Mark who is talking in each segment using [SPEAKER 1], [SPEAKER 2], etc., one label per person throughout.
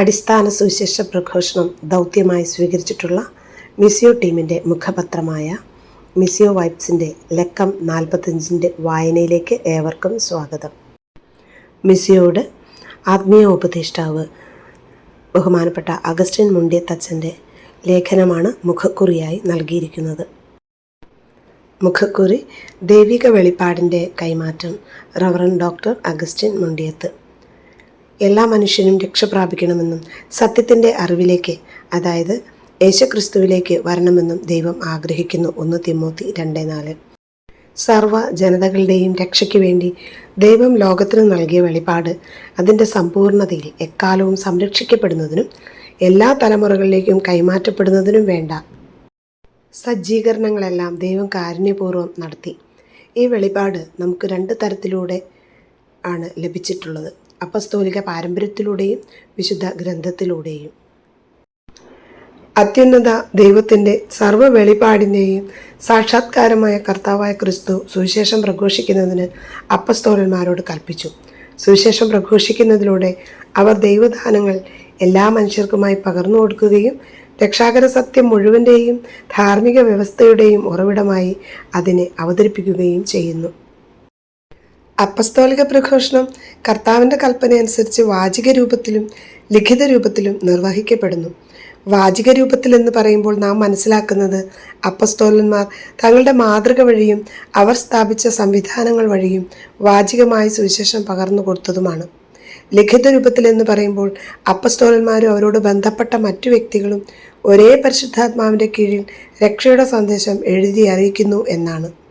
[SPEAKER 1] അടിസ്ഥാന സുവിശേഷ പ്രഘോഷണം ദൗത്യമായി സ്വീകരിച്ചിട്ടുള്ള മിസിയോ ടീമിന്റെ മുഖപത്രമായ മിസിയോ വൈബ്സിന്റെ ലക്കം നാൽപ്പത്തഞ്ചിന്റെ വായനയിലേക്ക് ഏവർക്കും സ്വാഗതം. മിസിയോട് ആത്മീയ ഉപദേഷ്ടാവ് ബഹുമാനപ്പെട്ട അഗസ്റ്റിൻ മുണ്ടിയത്തച്ഛന്റെ ലേഖനമാണ് മുഖക്കുറിയായി നൽകിയിരിക്കുന്നത്. മുഖക്കുറി ദൈവിക വെളിപ്പാടിന്റെ കൈമാറ്റം റവറൻ ഡോക്ടർ അഗസ്റ്റിൻ മുണ്ടിയത്ത്. എല്ലാ മനുഷ്യനും രക്ഷ പ്രാപിക്കണമെന്നും സത്യത്തിന്റെ അറിവിലേക്ക് അതായത് യേശുക്രിസ്തുവിലേക്ക് വരണമെന്നും ദൈവം ആഗ്രഹിക്കുന്നു. ഒന്ന് തിമോത്തി രണ്ട് നാല്. സർവ ജനതകളുടെയും രക്ഷയ്ക്ക് വേണ്ടി ദൈവം ലോകത്തിന് നൽകിയ വെളിപാട് അതിന്റെ സമ്പൂർണതയിൽ എക്കാലവും സംരക്ഷിക്കപ്പെടുന്നതിനും എല്ലാ തലമുറകളിലേക്കും കൈമാറ്റപ്പെടുന്നതിനും വേണ്ട സജ്ജീകരണങ്ങളെല്ലാം ദൈവം കാരുണ്യപൂർവം നടത്തി. ഈ വെളിപാട് നമുക്ക് രണ്ട് തരത്തിലൂടെ ആണ് ലഭിച്ചിട്ടുള്ളത്. അപ്പസ്തോലിക പാരമ്പര്യത്തിലൂടെയും വിശുദ്ധ ഗ്രന്ഥത്തിലൂടെയും. അത്യുന്നത ദൈവത്തിന്റെ സർവ വെളിപാടിനെയും സാക്ഷാത്കാരമായ കർത്താവായ ക്രിസ്തു സുവിശേഷം പ്രഘോഷിക്കുന്നതിന് അപ്പസ്തോലന്മാരോട് കൽപ്പിച്ചു. സുവിശേഷം പ്രഘോഷിക്കുന്നതിലൂടെ അവർ ദൈവദാനങ്ങൾ എല്ലാ മനുഷ്യർക്കുമായി പകർന്നു കൊടുക്കുകയും രക്ഷാകര സത്യം മുഴുവന്റെയും ധാർമ്മിക വ്യവസ്ഥയുടെയും ഉറവിടമായി അതിനെ അവതരിപ്പിക്കുകയും ചെയ്യുന്നു. അപ്പസ്തോലിക പ്രഘോഷണം കർത്താവിന്റെ കൽപ്പനയനുസരിച്ച് വാചിക രൂപത്തിലും ലിഖിത രൂപത്തിലും നിർവഹിക്കപ്പെടുന്നു. വാചിക രൂപത്തിൽ എന്ന് പറയുമ്പോൾ നാം മനസ്സിലാക്കുന്നത് അപ്പസ്തോലന്മാർ തങ്ങളുടെ മാതൃക വഴിയും അവർ സ്ഥാപിച്ച സംവിധാനങ്ങൾ വഴിയും വാചികമായി സുവിശേഷം പകർന്നു കൊടുത്തതുമാണ്. ലിഖിത രൂപത്തിൽ എന്ന് പറയുമ്പോൾ അപ്പസ്തോലന്മാരും അവരോട് ബന്ധപ്പെട്ട മറ്റു വ്യക്തികളും ഒരേ പരിശുദ്ധാത്മാവിന്റെ കീഴിൽ രക്ഷയുടെ സന്ദേശം എഴുതി അറിയിക്കുന്നു എന്നാണ്.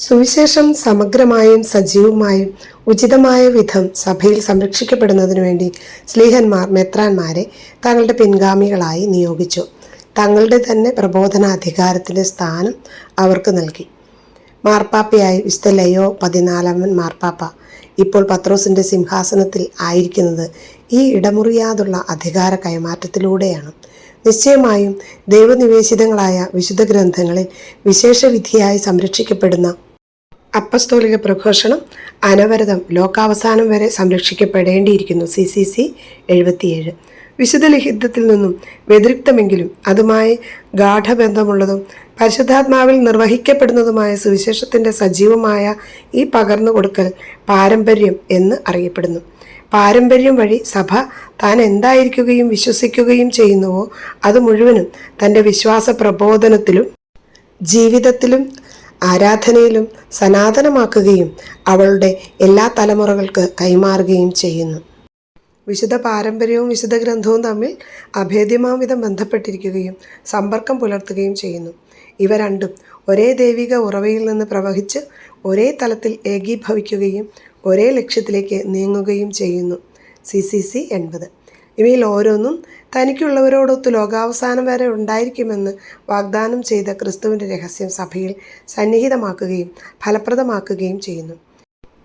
[SPEAKER 1] സുവിശേഷം സമഗ്രമായും സജീവമായും ഉചിതമായ വിധം സഭയിൽ സംരക്ഷിക്കപ്പെടുന്നതിനു വേണ്ടി സ്ലീഹന്മാർ മെത്രാന്മാരെ തങ്ങളുടെ പിൻഗാമികളായി നിയോഗിച്ചു. തങ്ങളുടെ തന്നെ പ്രബോധനാധികാരത്തിന്റെ സ്ഥാനം അവർക്ക് നൽകി. മാർപ്പാപ്പയായി വിശുദ്ധ ലയോ പതിനാലാമൻ മാർപ്പാപ്പ. ഇപ്പോൾ പത്രോസിന്റെ സിംഹാസനത്തിൽ ആയിരിക്കുന്നത് ഈ ഇടമുറിയാതുള്ള അധികാര കൈമാറ്റത്തിലൂടെയാണ്. നിശ്ചയമായും ദൈവനിവേശിതങ്ങളായ വിശുദ്ധ ഗ്രന്ഥങ്ങളിൽ വിശേഷവിധിയായി സംരക്ഷിക്കപ്പെടുന്ന അപ്പസ്തോലിക പ്രഘോഷണം അനവരതം ലോകാവസാനം വരെ സംരക്ഷിക്കപ്പെടേണ്ടിയിരിക്കുന്നു. സി സി സി എഴുപത്തിയേഴ്. വിശുദ്ധ ലിഖിതത്തിൽ നിന്നും വ്യതിരിക്തമെങ്കിലും അതുമായി ഗാഠബന്ധമുള്ളതും പരിശുദ്ധാത്മാവിൽ നിർവഹിക്കപ്പെടുന്നതുമായ സുവിശേഷത്തിന്റെ സജീവമായ ഈ പകർന്നു കൊടുക്കൽ പാരമ്പര്യം എന്ന് അറിയപ്പെടുന്നു. പാരമ്പര്യം വഴി സഭ താൻ എന്തായിരിക്കുകയും വിശ്വസിക്കുകയും ചെയ്യുന്നുവോ അത് മുഴുവനും തന്റെ വിശ്വാസ പ്രബോധനത്തിലും ജീവിതത്തിലും ആരാധനയിലും സനാതനമാക്കുകയും അവളുടെ എല്ലാ തലമുറകൾക്ക് കൈമാറുകയും ചെയ്യുന്നു. വിശുദ്ധ പാരമ്പര്യവും വിശുദ്ധ ഗ്രന്ഥവും തമ്മിൽ അഭേദ്യമാം വിധം ബന്ധപ്പെട്ടിരിക്കുകയും സമ്പർക്കം പുലർത്തുകയും ചെയ്യുന്നു. ഇവ രണ്ടും ഒരേ ദൈവിക ഉറവയിൽ നിന്ന് പ്രവഹിച്ച് ഒരേ തലത്തിൽ ഏകീഭവിക്കുകയും ഒരേ ലക്ഷ്യത്തിലേക്ക് നീങ്ങുകയും ചെയ്യുന്നു. സി സി സി എൺപത്. ഇവയിൽ ഓരോന്നും തനിക്കുള്ളവരോടൊത്ത് ലോകാവസാനം വരെ ഉണ്ടായിരിക്കുമെന്ന് വാഗ്ദാനം ചെയ്ത ക്രിസ്തുവിന്റെ രഹസ്യം സഭയിൽ സന്നിഹിതമാക്കുകയും ഫലപ്രദമാക്കുകയും ചെയ്യുന്നു.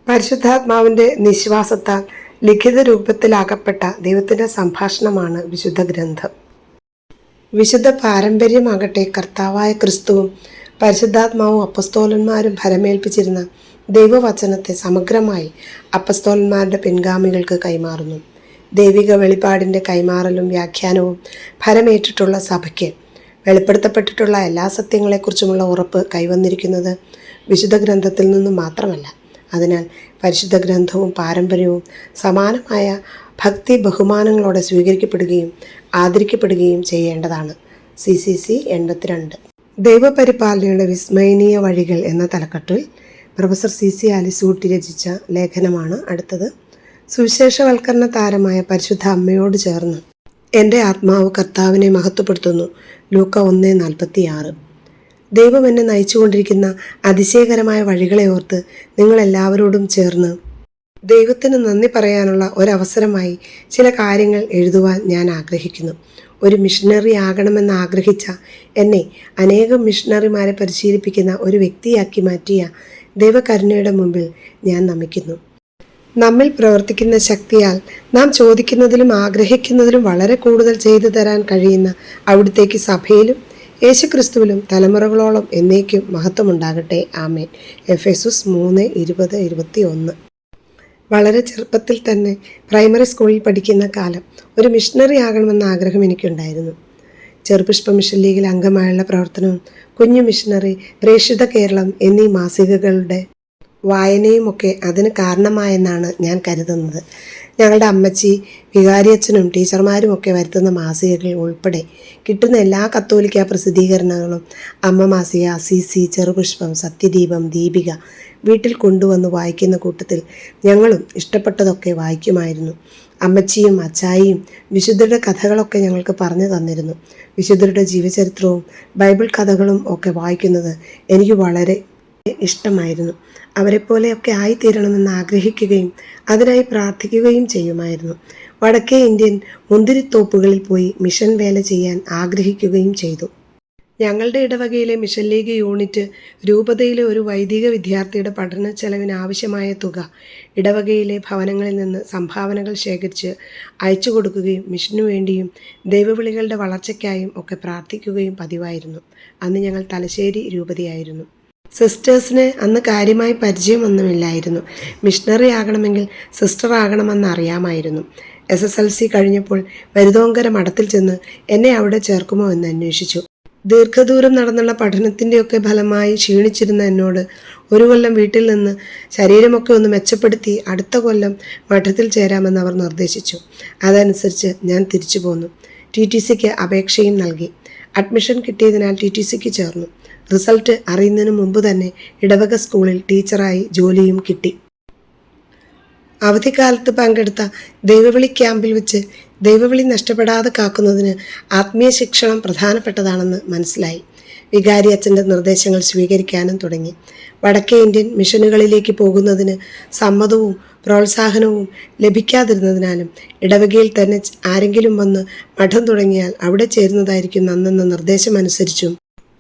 [SPEAKER 1] പരിശുദ്ധാത്മാവിന്റെ നിശ്വാസത്താൽ ലിഖിത രൂപത്തിലാകപ്പെട്ട ദൈവത്തിന്റെ സംഭാഷണമാണ് വിശുദ്ധ ഗ്രന്ഥം. വിശുദ്ധ പാരമ്പര്യമാകട്ടെ കർത്താവായ ക്രിസ്തുവും പരിശുദ്ധാത്മാവും അപ്പസ്തോലന്മാരും ഫലമേൽപ്പിച്ചിരുന്ന ദൈവവചനത്തെ സമഗ്രമായി അപ്പസ്തോലന്മാരുടെ പിൻഗാമികൾക്ക് കൈമാറുന്നു. ദൈവിക വെളിപ്പാടിന്റെ കൈമാറലും വ്യാഖ്യാനവും ഫലമേറ്റിട്ടുള്ള സഭയ്ക്ക് വെളിപ്പെടുത്തപ്പെട്ടിട്ടുള്ള എല്ലാ സത്യങ്ങളെക്കുറിച്ചുമുള്ള ഉറപ്പ് കൈവന്നിരിക്കുന്നത് വിശുദ്ധ ഗ്രന്ഥത്തിൽ നിന്നും മാത്രമല്ല. അതിനാൽ പരിശുദ്ധ ഗ്രന്ഥവും പാരമ്പര്യവും സമാനമായ ഭക്തി ബഹുമാനങ്ങളോടെ സ്വീകരിക്കപ്പെടുകയും ആദരിക്കപ്പെടുകയും ചെയ്യേണ്ടതാണ്. സി സി സി എൺപത്തിരണ്ട്. ദൈവപരിപാലനയുടെ വിസ്മയനീയ വഴികൾ എന്ന തലക്കെട്ടിൽ പ്രൊഫസർ സി സി ആലിസൂട്ടി രചിച്ച ലേഖനമാണ് അടുത്തത്. സുവിശേഷവൽക്കരണ താരമായ പരിശുദ്ധ അമ്മയോട് ചേർന്ന് എന്റെ ആത്മാവ് കർത്താവിനെ മഹത്വപ്പെടുത്തുന്നു. ലൂക്ക ഒന്ന് നാൽപ്പത്തി ആറ് ദൈവം എന്നെ നയിച്ചുകൊണ്ടിരിക്കുന്ന അതിശയകരമായ വഴികളെ ഓർത്ത് നിങ്ങളെല്ലാവരോടും ചേർന്ന് ദൈവത്തിന് നന്ദി പറയാനുള്ള ഒരവസരമായി ചില കാര്യങ്ങൾ എഴുതുവാൻ ഞാൻ ആഗ്രഹിക്കുന്നു. ഒരു മിഷണറി ആകണമെന്ന് ആഗ്രഹിച്ച എന്നെ അനേകം മിഷണറിമാരെ പരിശീലിപ്പിക്കുന്ന ഒരു വ്യക്തിയാക്കി മാറ്റിയ ദൈവകരുണയുടെ മുമ്പിൽ ഞാൻ നമിക്കുന്നു. നമ്മിൽ പ്രവർത്തിക്കുന്ന ശക്തിയാൽ നാം ചോദിക്കുന്നതിലും ആഗ്രഹിക്കുന്നതിലും വളരെ കൂടുതൽ ചെയ്തു തരാൻ കഴിയുന്ന അവിടുത്തേക്ക് സഭയിലും യേശുക്രിസ്തുവിലും തലമുറകളോളം എന്നേക്കും മഹത്വമുണ്ടാകട്ടെ. ആമേൻ. എഫ് എസുസ് മൂന്ന് ഇരുപത് ഇരുപത്തി ഒന്ന് വളരെ ചെറുപ്പത്തിൽ തന്നെ പ്രൈമറി സ്കൂളിൽ പഠിക്കുന്ന കാലം ഒരു മിഷണറി ആകണമെന്ന ആഗ്രഹം എനിക്കുണ്ടായിരുന്നു. ചെറുപുഷ്പ മിഷൻ ലീഗിൽ അംഗമായുള്ള പ്രവർത്തനവും കുഞ്ഞു മിഷണറി പ്രേക്ഷിത കേരളം എന്നീ മാസികകളുടെ വായനയുമൊക്കെ അതിന് കാരണമായെന്നാണ് ഞാൻ കരുതുന്നത്. ഞങ്ങളുടെ അമ്മച്ചി വികാരിയച്ഛനും ടീച്ചർമാരും ഒക്കെ വരുത്തുന്ന മാസികകൾ ഉൾപ്പെടെ കിട്ടുന്ന എല്ലാ കത്തോലിക്ക പ്രസിദ്ധീകരണങ്ങളും അമ്മ മാസിക സി സി ചെറുപുഷ്പം സത്യദീപം ദീപിക വീട്ടിൽ കൊണ്ടുവന്ന് വായിക്കുന്ന കൂട്ടത്തിൽ ഞങ്ങളും ഇഷ്ടപ്പെട്ടതൊക്കെ വായിക്കുമായിരുന്നു. അമ്മച്ചിയും അച്ചായിയും വിശുദ്ധരുടെ കഥകളൊക്കെ ഞങ്ങൾക്ക് പറഞ്ഞു തന്നിരുന്നു. വിശുദ്ധരുടെ ജീവചരിത്രവും ബൈബിൾ കഥകളും ഒക്കെ വായിക്കുന്നത് എനിക്ക് വളരെ ഇഷ്ടമായിരുന്നു. അവരെപ്പോലെയൊക്കെ ആയിത്തീരണമെന്ന് ആഗ്രഹിക്കുകയും അതിനായി പ്രാർത്ഥിക്കുകയും ചെയ്യുമായിരുന്നു. വടക്കേ ഇന്ത്യൻ മുന്തിരിത്തോപ്പുകളിൽ പോയി മിഷൻ വേല ചെയ്യാൻ ആഗ്രഹിക്കുകയും ചെയ്തു. ഞങ്ങളുടെ ഇടവകയിലെ മിഷൻ ലീഗ് യൂണിറ്റ് രൂപതയിലെ ഒരു വൈദിക വിദ്യാർത്ഥിയുടെ പഠന ചെലവിന് ആവശ്യമായ തുക ഇടവകയിലെ ഭവനങ്ങളിൽ നിന്ന് സംഭാവനകൾ ശേഖരിച്ച് അയച്ചു കൊടുക്കുകയും മിഷനു വേണ്ടിയും ദൈവവിളികളുടെ വളർച്ചയ്ക്കായും ഒക്കെ പ്രാർത്ഥിക്കുകയും പതിവായിരുന്നു. അന്ന് ഞങ്ങൾ തലശ്ശേരി രൂപതയായിരുന്നു. സിസ്റ്റേഴ്സിന് അന്ന് കാര്യമായി പരിചയമൊന്നുമില്ലായിരുന്നു. മിഷണറി ആകണമെങ്കിൽ സിസ്റ്റർ ആകണമെന്ന് അറിയാമായിരുന്നു. എസ് എസ് എൽ സി കഴിഞ്ഞപ്പോൾ വരുതോങ്കര മഠത്തിൽ ചെന്ന് എന്നെ അവിടെ ചേർക്കുമോ എന്ന് അന്വേഷിച്ചു. ദീർഘദൂരം നടന്നുള്ള പഠനത്തിന്റെയൊക്കെ ഫലമായി ക്ഷീണിച്ചിരുന്ന എന്നോട് ഒരു കൊല്ലം വീട്ടിൽ നിന്ന് ശരീരമൊക്കെ ഒന്ന് മെച്ചപ്പെടുത്തി അടുത്ത കൊല്ലം മഠത്തിൽ ചേരാമെന്ന് അവർ നിർദ്ദേശിച്ചു. അതനുസരിച്ച് ഞാൻ തിരിച്ചു പോന്നു. ടി ടി സിക്ക് അപേക്ഷയും നൽകി. അഡ്മിഷൻ കിട്ടിയതിനാൽ ടി ടി സിക്ക് ചേർന്നു. റിസൾട്ട് അറിയുന്നതിന് മുമ്പ് തന്നെ ഇടവക സ്കൂളിൽ ടീച്ചറായി ജോലിയും കിട്ടി. അവധിക്കാലത്ത് പങ്കെടുത്ത ദൈവവിളി ക്യാമ്പിൽ വെച്ച് ദൈവവിളി നഷ്ടപ്പെടാതെ കാക്കുന്നതിന് ആത്മീയ ശിക്ഷണം പ്രധാനപ്പെട്ടതാണെന്ന് മനസ്സിലായി. വികാരി അച്ഛന്റെ നിർദ്ദേശങ്ങൾ സ്വീകരിക്കാനും തുടങ്ങി. വടക്കേ ഇന്ത്യൻ മിഷനുകളിലേക്ക് പോകുന്നതിന് സമ്മതവും പ്രോത്സാഹനവും ലഭിക്കാതിരുന്നതിനാലും ഇടവകയിൽ തന്നെ ആരെങ്കിലും വന്ന് മഠം തുടങ്ങിയാൽ അവിടെ ചേരുന്നതായിരിക്കും നന്നെന്ന നിർദ്ദേശമനുസരിച്ചും.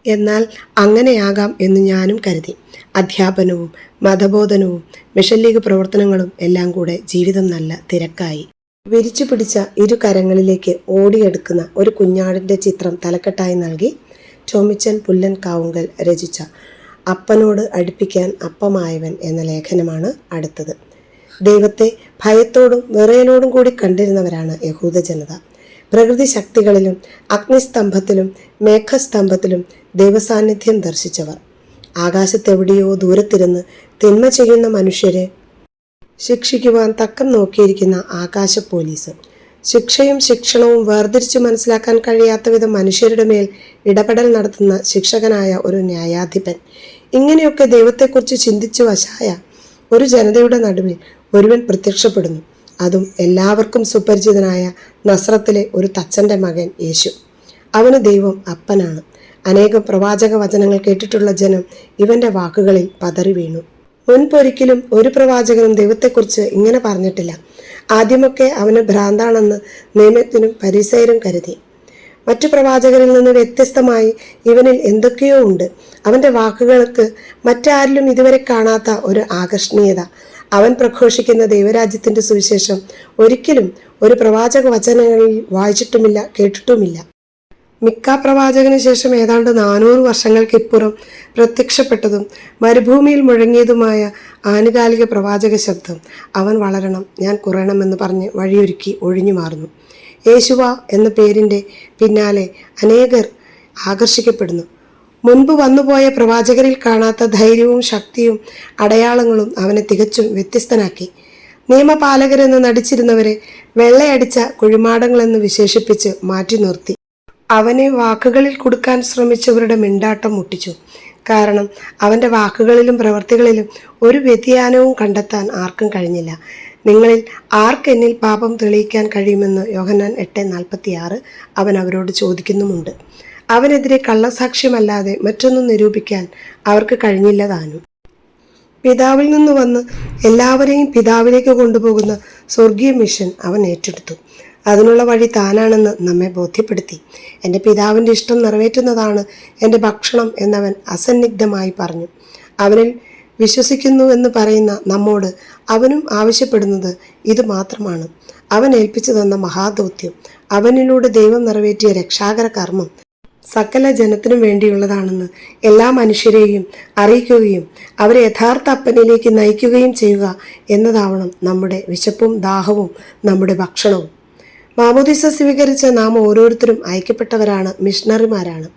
[SPEAKER 1] എന്നാൽ അങ്ങനെയാകാം എന്ന് ഞാനും കരുതി. അധ്യാപനവും മതബോധനവും മിഷൻ ലീഗ് പ്രവർത്തനങ്ങളും എല്ലാം കൂടെ ജീവിതം നല്ല തിരക്കായി. വിരിച്ചു പിടിച്ച ഇരു കരങ്ങളിലേക്ക് ഓടിയെടുക്കുന്ന ഒരു കുഞ്ഞാടിന്റെ ചിത്രം തലക്കെട്ടായി നൽകി. ചോമിച്ചൻ പുല്ലൻ കാവുങ്കൽ രചിച്ച അപ്പനോട് അടുപ്പിക്കാൻ അപ്പമായവൻ എന്ന ലേഖനമാണ് അടുത്തത്. ദൈവത്തെ ഭയത്തോടും വിറയലോടും കൂടി കണ്ടിരുന്നവരാണ് യഹൂദ ജനത. പ്രകൃതി ശക്തികളിലും അഗ്നിസ്തംഭത്തിലും മേഘസ്തംഭത്തിലും ദൈവസാന്നിധ്യം ദർശിച്ചവർ. ആകാശത്തെവിടെയോ ദൂരത്തിരുന്ന് തിന്മ ചെയ്യുന്ന മനുഷ്യരെ ശിക്ഷിക്കുവാൻ തക്കം നോക്കിയിരിക്കുന്ന ആകാശ പോലീസ്. ശിക്ഷയും ശിക്ഷണവും വേർതിരിച്ചു മനസ്സിലാക്കാൻ കഴിയാത്ത വിധം മനുഷ്യരുടെ മേൽ ഇടപെടൽ നടത്തുന്ന ശിക്ഷകനായ ഒരു ന്യായാധിപൻ. ഇങ്ങനെയൊക്കെ ദൈവത്തെക്കുറിച്ച് ചിന്തിച്ചു വശായ ഒരു ജനതയുടെ നടുവിൽ ഒരുവൻ പ്രത്യക്ഷപ്പെടുന്നു. അതും എല്ലാവർക്കും സുപരിചിതനായ നസ്രത്തിലെ ഒരു തച്ചന്റെ മകൻ യേശു. അവന് ദൈവം അപ്പനാണ്. അനേകം പ്രവാചക വചനങ്ങൾ കേട്ടിട്ടുള്ള ജനം ഇവന്റെ വാക്കുകളിൽ പതറി വീണു. മുൻപൊരിക്കലും ഒരു പ്രവാചകനും ദൈവത്തെക്കുറിച്ച് ഇങ്ങനെ പറഞ്ഞിട്ടില്ല. ആദ്യമൊക്കെ അവന് ഭ്രാന്താണെന്ന് നിയമത്തിനും പരിസയരും കരുതി. മറ്റു പ്രവാചകരിൽ നിന്ന് വ്യത്യസ്തമായി ഇവനിൽ എന്തൊക്കെയോ ഉണ്ട്. അവന്റെ വാക്കുകൾക്ക് മറ്റാരിലും ഇതുവരെ കാണാത്ത ഒരു ആകർഷണീയത. അവൻ പ്രഘോഷിക്കുന്ന ദൈവരാജ്യത്തിന്റെ സുവിശേഷം ഒരിക്കലും ഒരു പ്രവാചക വചനങ്ങളിൽ വായിച്ചിട്ടുമില്ല കേട്ടിട്ടുമില്ല. മിക്ക പ്രവാചകന് ശേഷം ഏതാണ്ട് നാനൂറ് വർഷങ്ങൾക്കിപ്പുറം പ്രത്യക്ഷപ്പെട്ടതും മരുഭൂമിയിൽ മുഴങ്ങിയതുമായ ആനുകാലിക പ്രവാചക ശബ്ദം അവൻ വളരണം ഞാൻ കുറയണമെന്ന് പറഞ്ഞ് വഴിയൊരുക്കി ഒഴിഞ്ഞു മാറുന്നു. യേശുവ എന്ന പേരിന്റെ പിന്നാലെ അനേകർ ആകർഷിക്കപ്പെടുന്നു. മുൻപ് വന്നുപോയ പ്രവാചകരിൽ കാണാത്ത ധൈര്യവും ശക്തിയും അടയാളങ്ങളും അവനെ തികച്ചും വ്യത്യസ്തനാക്കി. നിയമപാലകരെന്ന് നടിച്ചിരുന്നവരെ വെള്ളയടിച്ച കുഴിമാടങ്ങളെന്ന് വിശേഷിപ്പിച്ച് മാറ്റി നിർത്തി. അവനെ വാക്കുകളിൽ കൊടുക്കാൻ ശ്രമിച്ചവരുടെ മിണ്ടാട്ടം മുട്ടിച്ചു. കാരണം അവന്റെ വാക്കുകളിലും പ്രവൃത്തികളിലും ഒരു വ്യതിയാനവും കണ്ടെത്താൻ ആർക്കും കഴിഞ്ഞില്ല. നിങ്ങളിൽ ആർക്കെന്നിൽ പാപം തെളിയിക്കാൻ കഴിയുമെന്ന് യോഹന്നാൻ എട്ട് നാൽപ്പത്തിയാറ് അവൻ അവരോട് ചോദിക്കുന്നുമുണ്ട്. അവനെതിരെ കള്ളസാക്ഷ്യമല്ലാതെ മറ്റൊന്നും നിരൂപിക്കാൻ അവർക്ക് കഴിഞ്ഞില്ല താനും. പിതാവിൽ നിന്ന് വന്ന് എല്ലാവരെയും പിതാവിലേക്ക് കൊണ്ടുപോകുന്ന സ്വർഗീയ മിഷൻ അവൻ ഏറ്റെടുത്തു. അതിനുള്ള വഴി താനാണെന്ന് നമ്മെ ബോധ്യപ്പെടുത്തി. എന്റെ പിതാവിന്റെ ഇഷ്ടം നിറവേറ്റുന്നതാണ് എന്റെ ഭക്ഷണം എന്നവൻ അസന്നിഗ്ധമായി പറഞ്ഞു. അവനിൽ വിശ്വസിക്കുന്നു എന്ന് പറയുന്ന നമ്മോട് അവനും ആവശ്യപ്പെടുന്നത് ഇത് മാത്രമാണ്. അവൻ ഏൽപ്പിച്ചു തന്ന മഹാദൗത്യം അവനിലൂടെ ദൈവം നിറവേറ്റിയ രക്ഷാകര കർമ്മം സകല ജനത്തിനും വേണ്ടിയുള്ളതാണെന്ന് എല്ലാ മനുഷ്യരെയും അറിയിക്കുകയും അവരെ യഥാർത്ഥ അപ്പനിലേക്ക് നയിക്കുകയും ചെയ്യുക എന്നതാവണം നമ്മുടെ വിശപ്പും ദാഹവും നമ്മുടെ ഭക്ഷണവും. മാമോദിസ സ്വീകരിച്ച നാം ഓരോരുത്തരും അയക്കപ്പെട്ടവരാണ് മിഷണറിമാരാണ്.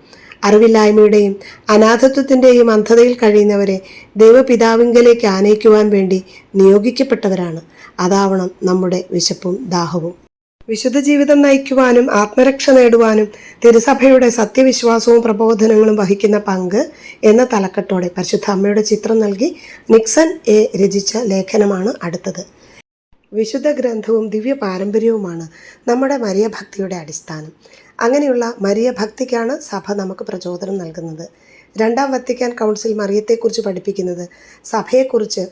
[SPEAKER 1] അറിവില്ലായ്മയുടെയും അനാഥത്വത്തിന്റെയും അന്ധതയിൽ കഴിയുന്നവരെ ദൈവപിതാവിങ്കലേക്ക് ആനയിക്കുവാൻ വേണ്ടി നിയോഗിക്കപ്പെട്ടവരാണ്. അതാവണം നമ്മുടെ വിശപ്പും ദാഹവും. വിശുദ്ധ ജീവിതം നയിക്കുവാനും ആത്മരക്ഷ നേടുവാനും തിരുസഭയുടെ സത്യവിശ്വാസവും പ്രബോധനങ്ങളും വഹിക്കുന്ന പങ്ക് എന്ന തലക്കെട്ടോടെ പരിശുദ്ധ അമ്മയുടെ ചിത്രം നൽകി നിക്സൺ എ രചിച്ച ലേഖനമാണ് അടുത്തത്. വിശുദ്ധ ഗ്രന്ഥവും ദിവ്യ പാരമ്പര്യവുമാണ് നമ്മുടെ മരിയ ഭക്തിയുടെ അടിസ്ഥാനം. അങ്ങനെയുള്ള മരിയ ഭക്തിക്കാണ് സഭ നമുക്ക് പ്രചോദനം നൽകുന്നത്. രണ്ടാം വത്തിക്കാൻ കൗൺസിൽ മറിയത്തെക്കുറിച്ച് പഠിപ്പിക്കുന്നത് സഭയെക്കുറിച്ച്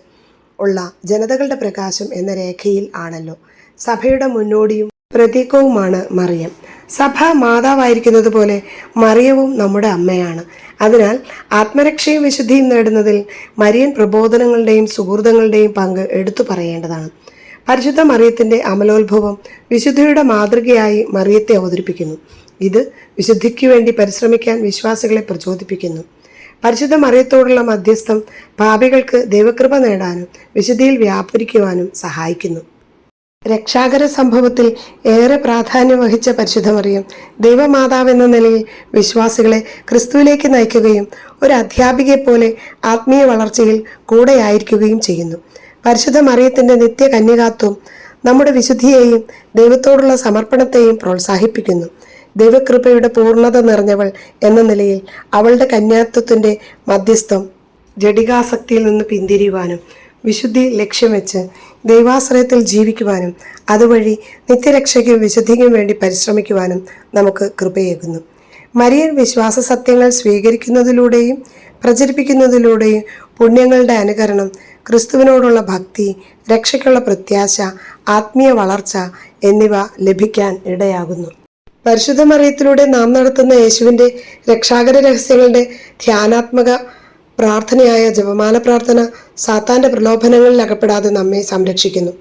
[SPEAKER 1] ഉള്ള ജനതകളുടെ പ്രകാശം എന്ന രേഖയിൽ ആണല്ലോ. സഭയുടെ മുന്നോടിയും പ്രതീകവുമാണ് മറിയം. സഭ മാതാവായിരിക്കുന്നത് പോലെ മറിയവും നമ്മുടെ അമ്മയാണ്. അതിനാൽ ആത്മരക്ഷയും വിശുദ്ധിയും നേടുന്നതിൽ മരിയൻ പ്രബോധനങ്ങളുടെയും സുഹൃതങ്ങളുടെയും പങ്ക് എടുത്തു പറയേണ്ടതാണ്. പരിശുദ്ധ മറിയത്തിന്റെ അമലോത്ഭവം വിശുദ്ധിയുടെ മാതൃകയായി മറിയത്തെ അവതരിപ്പിക്കുന്നു. ഇത് വിശുദ്ധിക്ക് വേണ്ടി പരിശ്രമിക്കാൻ വിശ്വാസികളെ പ്രചോദിപ്പിക്കുന്നു. പരിശുദ്ധ മറിയത്തോടുള്ള മധ്യസ്ഥം പാപികൾക്ക് ദൈവകൃപ നേടാനും വിശുദ്ധിയിൽ വ്യാപരിക്കുവാനും സഹായിക്കുന്നു. രക്ഷാകര സംഭവത്തിൽ ഏറെ പ്രാധാന്യം വഹിച്ച പരിശുദ്ധമറിയും ദൈവമാതാവ് എന്ന നിലയിൽ വിശ്വാസികളെ ക്രിസ്തുവിലേക്ക് നയിക്കുകയും ഒരു അധ്യാപികയെ പോലെ ആത്മീയ വളർച്ചയിൽ കൂടെയായിരിക്കുകയും ചെയ്യുന്നു. പരിശുദ്ധ നിത്യ കന്യകാത്വം നമ്മുടെ വിശുദ്ധിയെയും ദൈവത്തോടുള്ള സമർപ്പണത്തെയും പ്രോത്സാഹിപ്പിക്കുന്നു. ദൈവകൃപയുടെ പൂർണത നിറഞ്ഞവൾ എന്ന നിലയിൽ അവളുടെ കന്യാത്വത്തിന്റെ മധ്യസ്ഥം ജഡികാസക്തിയിൽ നിന്ന് പിന്തിരിയുവാനും വിശുദ്ധി ലക്ഷ്യം വെച്ച് ദൈവാശ്രയത്തിൽ ജീവിക്കുവാനും അതുവഴി നിത്യരക്ഷയ്ക്കും വിശുദ്ധിക്കും വേണ്ടി പരിശ്രമിക്കുവാനും നമുക്ക് കൃപയേകുന്നു. മരിയൻ വിശ്വാസ സത്യങ്ങൾ സ്വീകരിക്കുന്നതിലൂടെയും പ്രചരിപ്പിക്കുന്നതിലൂടെയും പുണ്യങ്ങളുടെ അനുകരണം ക്രിസ്തുവിനോടുള്ള ഭക്തി രക്ഷയ്ക്കുള്ള പ്രത്യാശ ആത്മീയ വളർച്ച എന്നിവ ലഭിക്കാൻ ഇടയാകുന്നു. പരിശുദ്ധ മറിയത്തിലൂടെ നാം നടത്തുന്ന യേശുവിന്റെ രക്ഷാകര രഹസ്യങ്ങളുടെ ധ്യാനാത്മക പ്രാർത്ഥനയായ ജപമാല പ്രാർത്ഥന സാത്താന്റെ പ്രലോഭനങ്ങളിൽ അകപ്പെടാതെ നമ്മെ സംരക്ഷിക്കുന്നു.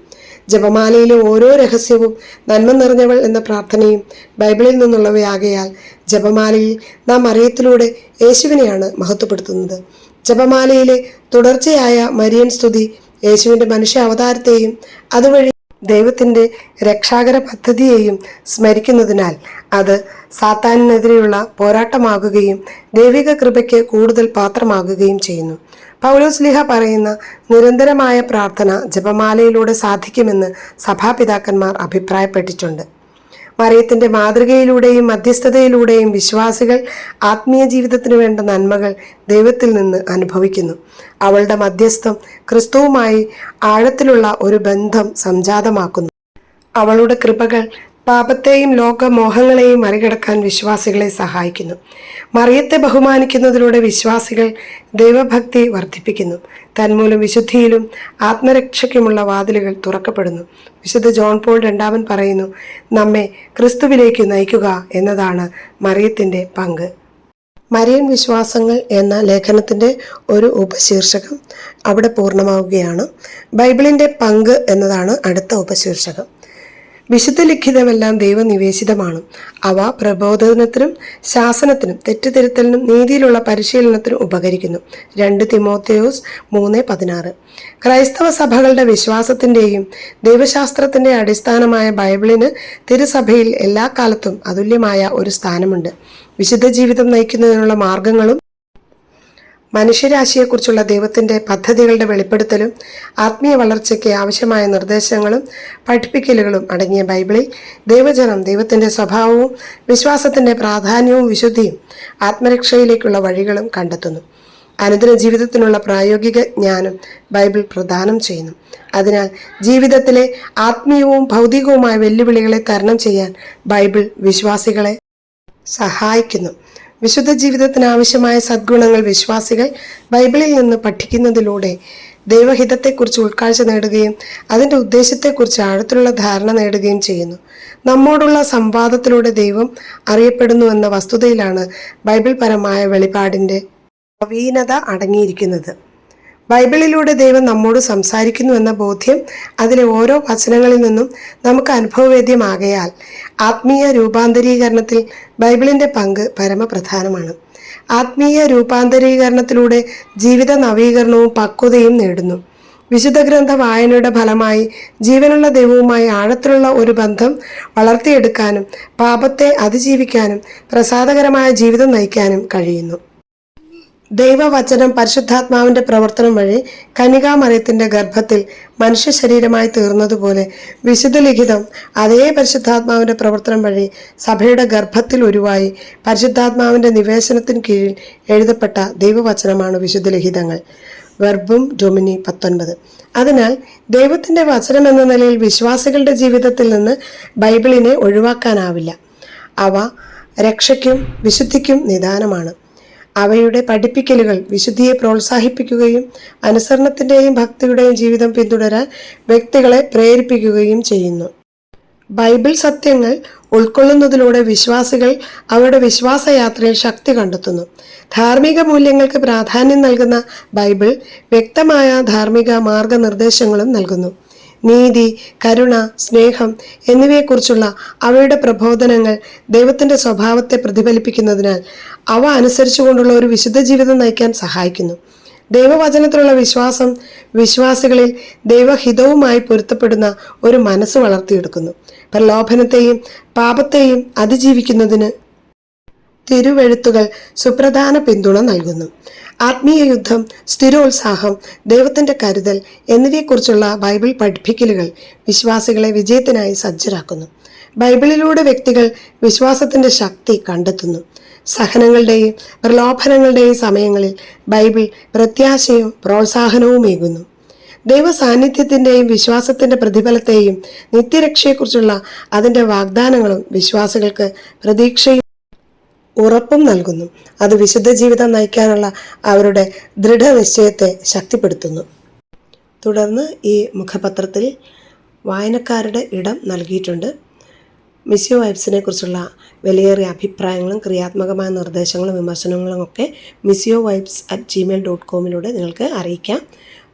[SPEAKER 1] ജപമാലയിലെ ഓരോ രഹസ്യവും നന്മ നിറഞ്ഞവൾ എന്ന പ്രാർത്ഥനയും ബൈബിളിൽ നിന്നുള്ളവയാകയാൽ ജപമാലയിൽ നാം അറിയത്തിലൂടെ യേശുവിനെയാണ് മഹത്വപ്പെടുത്തുന്നത്. ജപമാലയിലെ തുടർച്ചയായ മരിയൻ സ്തുതി യേശുവിന്റെ മനുഷ്യ അവതാരത്തെയും അതുവഴി ദൈവത്തിന്റെ രക്ഷാകര പദ്ധതിയെയും സ്മരിക്കുന്നതിനാൽ അത് സാത്താനിനെതിരെയുള്ള പോരാട്ടമാകുകയും ദൈവിക കൃപയ്ക്ക് കൂടുതൽ പാത്രമാകുകയും ചെയ്യുന്നു. പൗലോസ് ലിഹ പറയുന്ന നിരന്തരമായ പ്രാർത്ഥന ജപമാലയിലൂടെ സാധിക്കുമെന്ന് സഭാപിതാക്കന്മാർ അഭിപ്രായപ്പെട്ടിട്ടുണ്ട്. മറിയത്തിന്റെ മാതൃകയിലൂടെയും മധ്യസ്ഥതയിലൂടെയും വിശ്വാസികൾ ആത്മീയ ജീവിതത്തിന് വേണ്ട നന്മകൾ ദൈവത്തിൽ നിന്ന് അനുഭവിക്കുന്നു. അവളുടെ മധ്യസ്ഥം ക്രിസ്തുവുമായി ആഴത്തിലുള്ള ഒരു ബന്ധം സംജാതമാക്കുന്നു. അവളുടെ കൃപകൾ പാപത്തെയും ലോകമോഹങ്ങളെയും മറികടക്കാൻ വിശ്വാസികളെ സഹായിക്കുന്നു. മറിയത്തെ ബഹുമാനിക്കുന്നതിലൂടെ വിശ്വാസികൾ ദൈവഭക്തി വർദ്ധിപ്പിക്കുന്നു. തന്മൂലം വിശുദ്ധിയിലും ആത്മരക്ഷയ്ക്കുമുള്ള വാതിലുകൾ തുറക്കപ്പെടുന്നു. വിശുദ്ധ ജോൺ പോൾ രണ്ടാമൻ പറയുന്നു നമ്മെ ക്രിസ്തുവിലേക്ക് നയിക്കുക എന്നതാണ് മറിയത്തിന്റെ പങ്ക്. മരിയൻ വിശ്വാസങ്ങൾ എന്ന ലേഖനത്തിന്റെ ഒരു ഉപശീർഷകം അവിടെ പൂർണമാവുകയാണ്. ബൈബിളിന്റെ പങ്ക് എന്നതാണ് അടുത്ത ഉപശീർഷകം. വിശുദ്ധ ലിഖിതമെല്ലാം ദൈവനിവേശിതമാണ്. അവ പ്രബോധനത്തിനും ശാസനത്തിനും തെറ്റുതിരുത്തലിനും നീതിയിലുള്ള പരിശീലനത്തിനും ഉപകരിക്കുന്നു. രണ്ട് തിമോത്തേയോസ് മൂന്ന് പതിനാറ്. ക്രൈസ്തവ സഭകളുടെ വിശ്വാസത്തിന്റെയും ദൈവശാസ്ത്രത്തിന്റെ അടിസ്ഥാനമായ ബൈബിളിന് തിരുസഭയിൽ എല്ലാ കാലത്തും അതുല്യമായ ഒരു സ്ഥാനമുണ്ട്. വിശുദ്ധ ജീവിതം നയിക്കുന്നതിനുള്ള മാർഗങ്ങളും മനുഷ്യരാശിയെക്കുറിച്ചുള്ള ദൈവത്തിന്റെ പദ്ധതികളുടെ വെളിപ്പെടുത്തലും ആത്മീയ വളർച്ചയ്ക്ക് ആവശ്യമായ നിർദ്ദേശങ്ങളും പഠിപ്പിക്കലുകളും അടങ്ങിയ ബൈബിളിൽ ദൈവജനം ദൈവത്തിന്റെ സ്വഭാവവും വിശ്വാസത്തിന്റെ പ്രാധാന്യവും വിശുദ്ധിയും ആത്മരക്ഷയിലേക്കുള്ള വഴികളും കണ്ടെത്തുന്നു. അനുദിന ജീവിതത്തിനുള്ള പ്രായോഗിക ജ്ഞാനം ബൈബിൾ പ്രദാനം ചെയ്യുന്നു. അതിനാൽ ജീവിതത്തിലെ ആത്മീയവും ഭൗതികവുമായ വെല്ലുവിളികളെ തരണം ചെയ്യാൻ ബൈബിൾ വിശ്വാസികളെ സഹായിക്കുന്നു. വിശുദ്ധ ജീവിതത്തിന് ആവശ്യമായ സദ്ഗുണങ്ങൾ വിശ്വാസികൾ ബൈബിളിൽ നിന്ന് പഠിക്കുന്നതിലൂടെ ദൈവഹിതത്തെക്കുറിച്ച് ഉൾക്കാഴ്ച നേടുകയും അതിന്റെ ഉദ്ദേശത്തെക്കുറിച്ച് ആഴത്തിലുള്ള ധാരണ നേടുകയും ചെയ്യുന്നു. നമ്മോടുള്ള സംവാദത്തിലൂടെ ദൈവം അറിയപ്പെടുന്നു എന്ന വസ്തുതയിലാണ് ബൈബിൾ പരമായ വെളിപാടിന്റെ നവീനത അടങ്ങിയിരിക്കുന്നത്. ബൈബിളിലൂടെ ദൈവം നമ്മോട് സംസാരിക്കുന്നു എന്ന ബോധ്യം അതിലെ ഓരോ വചനങ്ങളിൽ നിന്നും നമുക്ക് അനുഭവവേദ്യമാകയാൽ ആത്മീയ രൂപാന്തരീകരണത്തിൽ ബൈബിളിന്റെ പങ്ക് പരമപ്രധാനമാണ്. ആത്മീയ രൂപാന്തരീകരണത്തിലൂടെ ജീവിത നവീകരണവും പക്വതയും നേടുന്നു. വിശുദ്ധ ഗ്രന്ഥ വായനയുടെ ഫലമായി ജീവനുള്ള ദൈവവുമായി ആഴത്തിലുള്ള ഒരു ബന്ധം വളർത്തിയെടുക്കാനും പാപത്തെ അതിജീവിക്കാനും പ്രസാദകരമായ ജീവിതം നയിക്കാനും കഴിയുന്നു. ദൈവവചനം പരിശുദ്ധാത്മാവിന്റെ പ്രവർത്തനം വഴി കനികാമറിയത്തിന്റെ ഗർഭത്തിൽ മനുഷ്യ ശരീരമായി തീർന്നതുപോലെ വിശുദ്ധ ലിഖിതം അതേ പരിശുദ്ധാത്മാവിന്റെ പ്രവർത്തനം വഴി സഭയുടെ ഗർഭത്തിൽ ഉരുവായി പരിശുദ്ധാത്മാവിന്റെ നിവേശനത്തിന് കീഴിൽ എഴുതപ്പെട്ട ദൈവവചനമാണ് വിശുദ്ധ ലിഖിതങ്ങൾ വെർബും ഡൊമിനി പത്തൊൻപത്. അതിനാൽ ദൈവത്തിന്റെ വചനം എന്ന നിലയിൽ വിശ്വാസികളുടെ ജീവിതത്തിൽ നിന്ന് ബൈബിളിനെ ഒഴിവാക്കാനാവില്ല. അവ രക്ഷയ്ക്കും വിശുദ്ധിക്കും നിദാനമാണ്. അവയുടെ പഠിപ്പിക്കലുകൾ വിശുദ്ധിയെ പ്രോത്സാഹിപ്പിക്കുകയും അനുസരണത്തിന്റെയും ഭക്തിയുടെയും ജീവിതം പിന്തുടരാൻ വ്യക്തികളെ പ്രേരിപ്പിക്കുകയും ചെയ്യുന്നു. ബൈബിൾ സത്യങ്ങൾ ഉൾക്കൊള്ളുന്നതിലൂടെ വിശ്വാസികൾ അവരുടെ വിശ്വാസയാത്രയിൽ ശക്തി കണ്ടെത്തുന്നു. ധാർമ്മിക മൂല്യങ്ങൾക്ക് പ്രാധാന്യം നൽകുന്ന ബൈബിൾ വ്യക്തമായ ധാർമ്മിക മാർഗനിർദ്ദേശങ്ങളും നൽകുന്നു. നീതി കരുണ സ്നേഹം എന്നിവയെക്കുറിച്ചുള്ള അവയുടെ പ്രബോധനങ്ങൾ ദൈവത്തിന്റെ സ്വഭാവത്തെ പ്രതിഫലിപ്പിക്കുന്നതിനാൽ അവ അനുസരിച്ചുകൊണ്ടുള്ള ഒരു വിശുദ്ധ ജീവിതം നയിക്കാൻ സഹായിക്കുന്നു. ദൈവവചനത്തിലുള്ള വിശ്വാസം വിശ്വാസികളിൽ ദൈവഹിതവുമായി പൊരുത്തപ്പെടുന്ന ഒരു മനസ്സ് വളർത്തിയെടുക്കുന്നു. പ്രലോഭനത്തെയും പാപത്തെയും അതിജീവിക്കുന്നതിന് തിരുവെഴുത്തുകൾ സുപ്രധാന പിന്തുണ നൽകുന്നു. ആത്മീയ യുദ്ധം സ്ഥിരോത്സാഹം ദൈവത്തിന്റെ കരുതൽ എന്നിവയെക്കുറിച്ചുള്ള ബൈബിൾ പഠിപ്പിക്കലുകൾ വിശ്വാസികളെ വിജയത്തിനായി സജ്ജരാക്കുന്നു. ബൈബിളിലൂടെ വ്യക്തികൾ വിശ്വാസത്തിന്റെ ശക്തി കണ്ടെത്തുന്നു. സഹനങ്ങളുടെയും പ്രലോഭനങ്ങളുടെയും സമയങ്ങളിൽ ബൈബിൾ പ്രത്യാശയും പ്രോത്സാഹനവുമേകുന്നു ദൈവ സാന്നിധ്യത്തിന്റെയും വിശ്വാസത്തിന്റെ പ്രതിഫലത്തെയും നിത്യരക്ഷയെക്കുറിച്ചുള്ള അതിന്റെ വാഗ്ദാനങ്ങളും വിശ്വാസികൾക്ക് പ്രതീക്ഷയും ഉറപ്പും നൽകുന്നു. അത് വിശുദ്ധ ജീവിതം നയിക്കാനുള്ള അവരുടെ ദൃഢനിശ്ചയത്തെ ശക്തിപ്പെടുത്തുന്നു. തുടർന്ന് ഈ മുഖപത്രത്തിൽ വായനക്കാരുടെ ഇടം നൽകിയിട്ടുണ്ട്. മിസ്യോ വൈബ്സിനെ കുറിച്ചുള്ള വിലയേറിയ അഭിപ്രായങ്ങളും ക്രിയാത്മകമായ നിർദ്ദേശങ്ങളും വിമർശനങ്ങളും ഒക്കെ Missio vibes at gmail dot കോമിലൂടെ നിങ്ങൾക്ക് അറിയിക്കാം.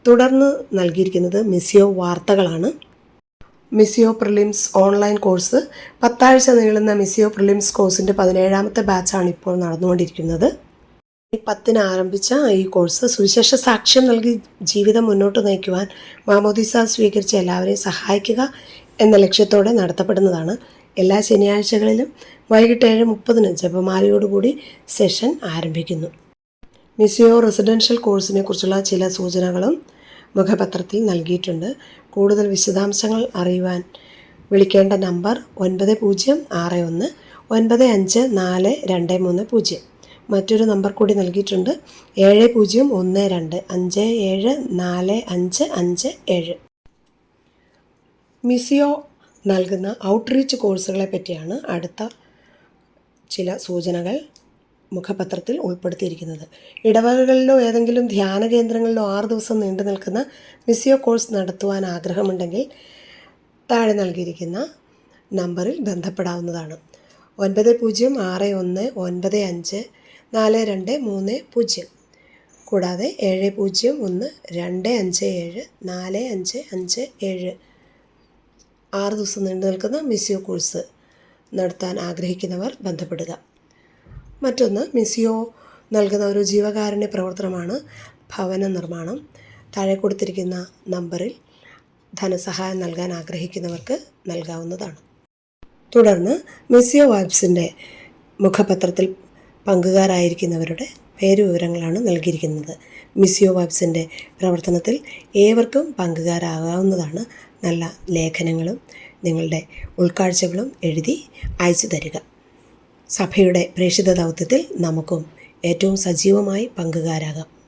[SPEAKER 1] തുടർന്ന് നൽകിയിരിക്കുന്നത് മിസ്യോ വാർത്തകളാണ്. Missio prelims online course. പത്താഴ്ച നീളുന്ന മിസിയോ പ്രിലിംസ് കോഴ്സിന്റെ പതിനേഴാമത്തെ ബാച്ചാണ് ഇപ്പോൾ നടന്നുകൊണ്ടിരിക്കുന്നത്. പത്തിന് ആരംഭിച്ച ഈ കോഴ്സ് സുവിശേഷ സാക്ഷ്യം നൽകി ജീവിതം മുന്നോട്ട് നയിക്കുവാൻ മാമോദിസ സ്വീകരിച്ച എല്ലാവരെയും സഹായിക്കുക എന്ന ലക്ഷ്യത്തോടെ നടത്തപ്പെടുന്നതാണ്. എല്ലാ ശനിയാഴ്ചകളിലും വൈകിട്ട് ഏഴ് മുപ്പതിന് ജപമാലയോടുകൂടി സെഷൻ ആരംഭിക്കുന്നു. മിസിയോ റെസിഡൻഷ്യൽ കോഴ്സിനെ കുറിച്ചുള്ള ചില സൂചനകളും മുഖപത്രത്തിൽ നൽകിയിട്ടുണ്ട്. കൂടുതൽ വിശദാംശങ്ങൾ അറിയുവാൻ വിളിക്കേണ്ട നമ്പർ ഒൻപത് പൂജ്യം ആറ് ഒന്ന് ഒൻപത് അഞ്ച് നാല് രണ്ട് മൂന്ന് പൂജ്യം. മറ്റൊരു നമ്പർ കൂടി നൽകിയിട്ടുണ്ട്. ഏഴ് പൂജ്യം ഒന്ന് രണ്ട് അഞ്ച് ഏഴ് നാല് അഞ്ച് അഞ്ച് ഏഴ്. മിസിയോ നൽകുന്ന ഔട്ട്റീച്ച് കോഴ്സുകളെ പറ്റിയാണ് അടുത്ത ചില സൂചനകൾ. മുഖപത്രത്തിൽ ഉൾപ്പെടുത്തിയിരിക്കുന്നത്. ഇടവകകളിലോ ഏതെങ്കിലും ധ്യാന കേന്ദ്രങ്ങളിലോ ആറ് ദിവസം നീണ്ടു നിൽക്കുന്ന മിസിയോ കോഴ്സ് നടത്തുവാൻ ആഗ്രഹമുണ്ടെങ്കിൽ താഴെ നൽകിയിരിക്കുന്ന നമ്പറിൽ ബന്ധപ്പെടാവുന്നതാണ്. ഒൻപത് പൂജ്യം ആറ് ഒന്ന് ഒൻപത് അഞ്ച് നാല് രണ്ട് മൂന്ന് പൂജ്യം. കൂടാതെ ഏഴ് പൂജ്യം ഒന്ന് രണ്ട് അഞ്ച് ഏഴ് നാല് അഞ്ച് അഞ്ച് ഏഴ്. ആറ് ദിവസം നീണ്ടു നിൽക്കുന്ന മിസിയോ കോഴ്സ് നടത്താൻ ആഗ്രഹിക്കുന്നവർ ബന്ധപ്പെടുക. മറ്റൊന്ന് മിസിയോ നൽകുന്ന ഒരു ജീവകാരുണ്യ പ്രവർത്തനമാണ് ഭവന നിർമ്മാണം. താഴെ കൊടുത്തിരിക്കുന്ന നമ്പറിൽ ധനസഹായം നൽകാൻ ആഗ്രഹിക്കുന്നവർക്ക് നൽകാവുന്നതാണ്. തുടർന്ന് മിസിയോ വാബ്സിന്റെ മുഖപത്രത്തിൽ പങ്കുകാരായിരിക്കുന്നവരുടെ പേരുവിവരങ്ങളാണ് നൽകിയിരിക്കുന്നത്. മിസിയോ വാബ്സിന്റെ പ്രവർത്തനത്തിൽ ഏവർക്കും പങ്കുകാരാകാവുന്നതാണ്. നല്ല ലേഖനങ്ങളും നിങ്ങളുടെ ഉൾക്കാഴ്ചകളും എഴുതി അയച്ചു തരിക. സഭയുടെ പ്രേക്ഷിത ദൗത്യത്തിൽ നമുക്കും ഏറ്റവും സജീവമായി പങ്കുകാരാകാം.